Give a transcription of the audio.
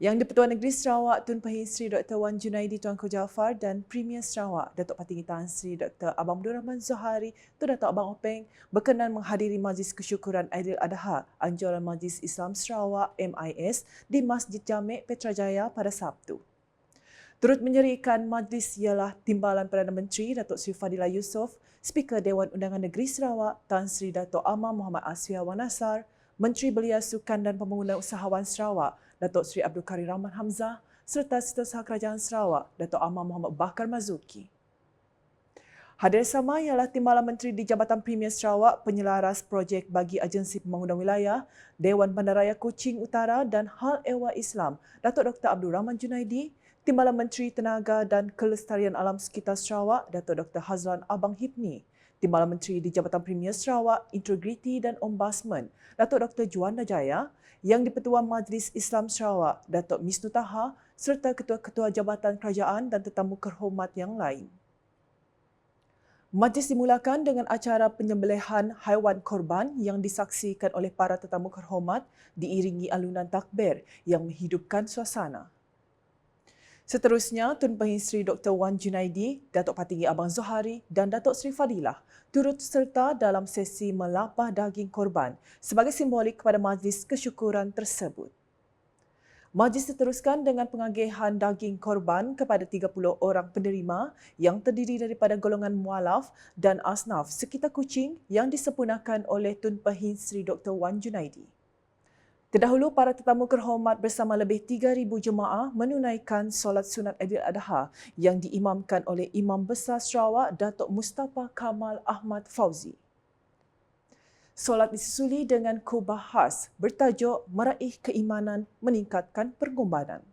Yang di-Pertuan Negeri Sarawak Tun Pehin Sri Dr. Wan Junaidi Tuanku Jaafar dan Premier Sarawak Datuk Patinggi Tan Sri Dr. Abang Abdul Rahman Zohari Tun Datuk Abang Openg berkenan menghadiri Majlis Kesyukuran Aidil Adha Anjuran Majlis Islam Sarawak MIS di Masjid Jamek Petrajaya pada Sabtu. Turut menyerikan majlis ialah Timbalan Perdana Menteri Datuk Sri Fadila Yusof, Speaker Dewan Undangan Negeri Sarawak Tan Sri Datuk Amar Muhammad Asfiya Wanasar, Menteri Belia Sukan dan Pembangunan Usahawan Sarawak Datuk Seri Abdul Karim Rahman Hamzah serta Setiausaha Kerajaan Sarawak Datuk Amar Muhammad Bakar Mazuki. Hadir sama ialah Timbalan Menteri di Jabatan Premier Sarawak Penyelaras Projek bagi Agensi Pembangunan Wilayah, Dewan Bandaraya Kuching Utara dan Hal Ehwal Islam Datuk Dr. Abdul Rahman Junaidi, Timbalan Menteri Tenaga dan Kelestarian Alam Sekitar Sarawak Datuk Dr. Hazlan Abang Hipni, Timbalan Menteri di Jabatan Premier Sarawak, Integriti dan Ombudsman, Datuk Dr. Juanda Jaya, Yang di-Pertuan Majlis Islam Sarawak, Datuk Misnu Taha, serta ketua-ketua jabatan kerajaan dan tetamu kehormat yang lain. Majlis dimulakan dengan acara penyembelihan haiwan korban yang disaksikan oleh para tetamu kehormat diiringi alunan takbir yang menghidupkan suasana. Seterusnya, Tun Pehin Sri Dr. Wan Junaidi, Datuk Patinggi Abang Zohari dan Datuk Sri Fadilah turut serta dalam sesi melapah daging korban sebagai simbolik kepada majlis kesyukuran tersebut. Majlis diteruskan dengan pengagihan daging korban kepada 30 orang penerima yang terdiri daripada golongan mualaf dan asnaf sekitar Kuching yang disempurnakan oleh Tun Pehin Sri Dr. Wan Junaidi. Terdahulu, para tetamu kehormat bersama lebih 3,000 jemaah menunaikan solat sunat Aidil Adha yang diimamkan oleh Imam Besar Sarawak Datuk Mustafa Kamal Ahmad Fauzi. Solat disusuli dengan kubah khas bertajuk Meraih Keimanan Meningkatkan Pergumbanan.